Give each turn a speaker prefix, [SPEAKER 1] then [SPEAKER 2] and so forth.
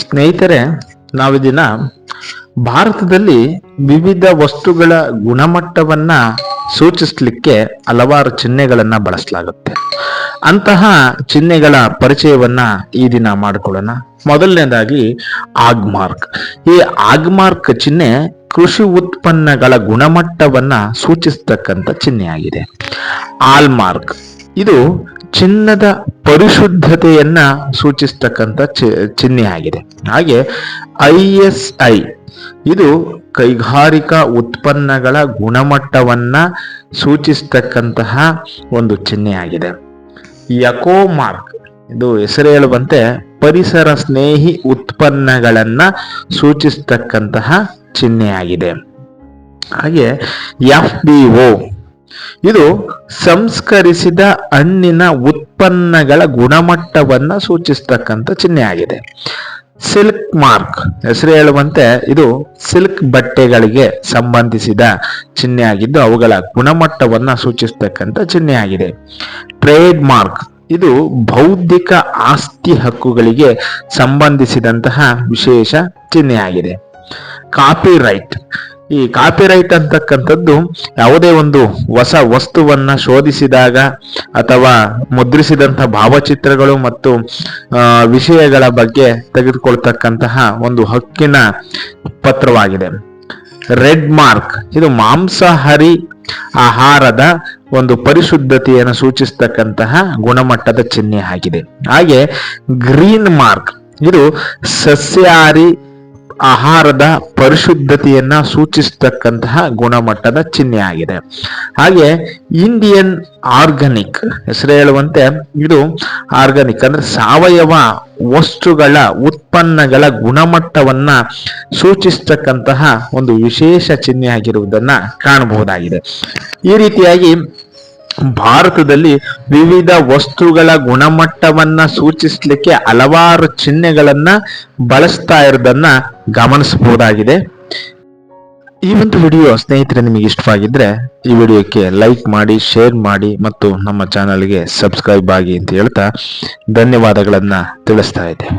[SPEAKER 1] ಸ್ನೇಹಿತರೆ ನಾವಿದಿನ ಭಾರತದಲ್ಲಿ ವಿವಿಧ ವಸ್ತುಗಳ ಗುಣಮಟ್ಟವನ್ನ ಸೂಚಿಸಲಿಕ್ಕೆ ಹಲವಾರು ಚಿಹ್ನೆಗಳನ್ನ ಬಳಸಲಾಗುತ್ತೆ. ಅಂತಹ ಚಿಹ್ನೆಗಳ ಪರಿಚಯವನ್ನ ಈ ದಿನ ಮಾಡಿಕೊಳ್ಳೋಣ. ಮೊದಲನೇದಾಗಿ ಆಗ್ಮಾರ್ಕ್ ಈ ಆಗ್ಮಾರ್ಕ್ ಚಿಹ್ನೆ ಕೃಷಿ ಉತ್ಪನ್ನಗಳ ಗುಣಮಟ್ಟವನ್ನ ಸೂಚಿಸ್ತಕ್ಕಂಥ ಚಿಹ್ನೆಯಾಗಿದೆ ಆಲ್ಮಾರ್ಕ್ ಇದು ಚಿನ್ನದ ಪರಿಶುದ್ಧತೆಯನ್ನ ಸೂಚಿಸ್ತಕ್ಕಂಥ ಚಿಹ್ನೆ ಆಗಿದೆ. ಹಾಗೆ ಐ ಎಸ್ ಐ ಇದು ಕೈಗಾರಿಕಾ ಉತ್ಪನ್ನಗಳ ಗುಣಮಟ್ಟವನ್ನ ಸೂಚಿಸ್ತಕ್ಕಂತಹ ಒಂದು ಚಿಹ್ನೆಯಾಗಿದೆ ಯಕೋ ಮಾರ್ಕ್ ಇದು ಹೆಸರು ಹೇಳುವಂತೆ ಪರಿಸರ ಸ್ನೇಹಿ ಉತ್ಪನ್ನಗಳನ್ನ ಸೂಚಿಸ್ತಕ್ಕಂತಹ ಚಿಹ್ನೆ ಆಗಿದೆ. ಹಾಗೆ ಎಫ್ ಬಿ ಒ ಇದು ಸಂಸ್ಕರಿಸಿದ ಹಣ್ಣಿನ ಉತ್ಪನ್ನಗಳ ಗುಣಮಟ್ಟವನ್ನು ಸೂಚಿಸ್ತಕ್ಕಂಥ ಚಿಹ್ನೆಯಾಗಿದೆ ಸಿಲ್ಕ್ ಮಾರ್ಕ್ ಹೆಸರು ಹೇಳುವಂತೆ ಇದು ಸಿಲ್ಕ್ ಬಟ್ಟೆಗಳಿಗೆ ಸಂಬಂಧಿಸಿದ ಚಿಹ್ನೆಯಾಗಿದ್ದು ಅವುಗಳ ಗುಣಮಟ್ಟವನ್ನ ಸೂಚಿಸ್ತಕ್ಕಂಥ ಚಿಹ್ನೆಯಾಗಿದೆ ಟ್ರೇಡ್ ಮಾರ್ಕ್ ಇದು ಬೌದ್ಧಿಕ ಆಸ್ತಿ ಹಕ್ಕುಗಳಿಗೆ ಸಂಬಂಧಿಸಿದಂತಹ ವಿಶೇಷ ಚಿಹ್ನೆಯಾಗಿದೆ ಕಾಪಿ ರೈಟ್ ಈ ಕಾಪಿರೈಟ್ ಅಂತಕ್ಕಂಥದ್ದು ಯಾವುದೇ ಒಂದು ಹೊಸ ವಸ್ತುವನ್ನ ಶೋಧಿಸಿದಾಗ ಅಥವಾ ಮುದ್ರಿಸಿದಂತಹ ಭಾವಚಿತ್ರಗಳು ಮತ್ತು ವಿಷಯಗಳ ಬಗ್ಗೆ ತೆಗೆದುಕೊಳ್ತಕ್ಕಂತಹ ಒಂದು ಹಕ್ಕಿನ ಪತ್ರವಾಗಿದೆ. Red mark. ಇದು ಮಾಂಸಾಹಾರಿ ಆಹಾರದ ಒಂದು ಪರಿಶುದ್ಧತೆಯನ್ನು ಸೂಚಿಸ್ತಕ್ಕಂತಹ ಗುಣಮಟ್ಟದ ಚಿಹ್ನೆ ಆಗಿದೆ. ಹಾಗೆ ಗ್ರೀನ್ ಮಾರ್ಕ್. ಇದು ಸಸ್ಯಾಹಾರಿ ಆಹಾರದ ಪರಿಶುದ್ಧತೆಯನ್ನ ಸೂಚಿಸ್ತಕ್ಕಂತಹ ಗುಣಮಟ್ಟದ ಚಿಹ್ನೆ ಆಗಿದೆ. ಹಾಗೆ ಇಂಡಿಯನ್ ಆರ್ಗಾನಿಕ್ ಹೆಸರು ಹೇಳುವಂತೆ ಇದು ಆರ್ಗಾನಿಕ್ ಅಂದ್ರೆ ಸಾವಯವ ವಸ್ತುಗಳ ಉತ್ಪನ್ನಗಳ ಗುಣಮಟ್ಟವನ್ನ ಸೂಚಿಸ್ತಕ್ಕಂತಹ ಒಂದು ವಿಶೇಷ ಚಿಹ್ನೆ ಆಗಿರುವುದನ್ನ ಕಾಣಬಹುದಾಗಿದೆ. ಈ ರೀತಿಯಾಗಿ ಭಾರತದಲ್ಲಿ ವಿವಿಧ ವಸ್ತುಗಳ ಗುಣಮಟ್ಟವನ್ನ ಸೂಚಿಸ್ಲಿಕ್ಕೆ ಹಲವಾರು ಚಿಹ್ನೆಗಳನ್ನ ಬಳಸ್ತಾ ಇರೋದನ್ನ ಗಮನಿಸಬಹುದಾಗಿದೆ. ಈ ಒಂದು ವಿಡಿಯೋ ಸ್ನೇಹಿತರೆ ನಿಮಗೆ ಇಷ್ಟವಾಗಿದ್ರೆ ಈ ವಿಡಿಯೋಕ್ಕೆ ಲೈಕ್ ಮಾಡಿ, ಶೇರ್ ಮಾಡಿ ಮತ್ತು ನಮ್ಮ ಚಾನಲ್ಗೆ ಸಬ್ಸ್ಕ್ರೈಬ್ ಆಗಿ ಅಂತ ಹೇಳ್ತಾ ಧನ್ಯವಾದಗಳನ್ನು ತಿಳಿಸ್ತಾ ಇದ್ದೇವೆ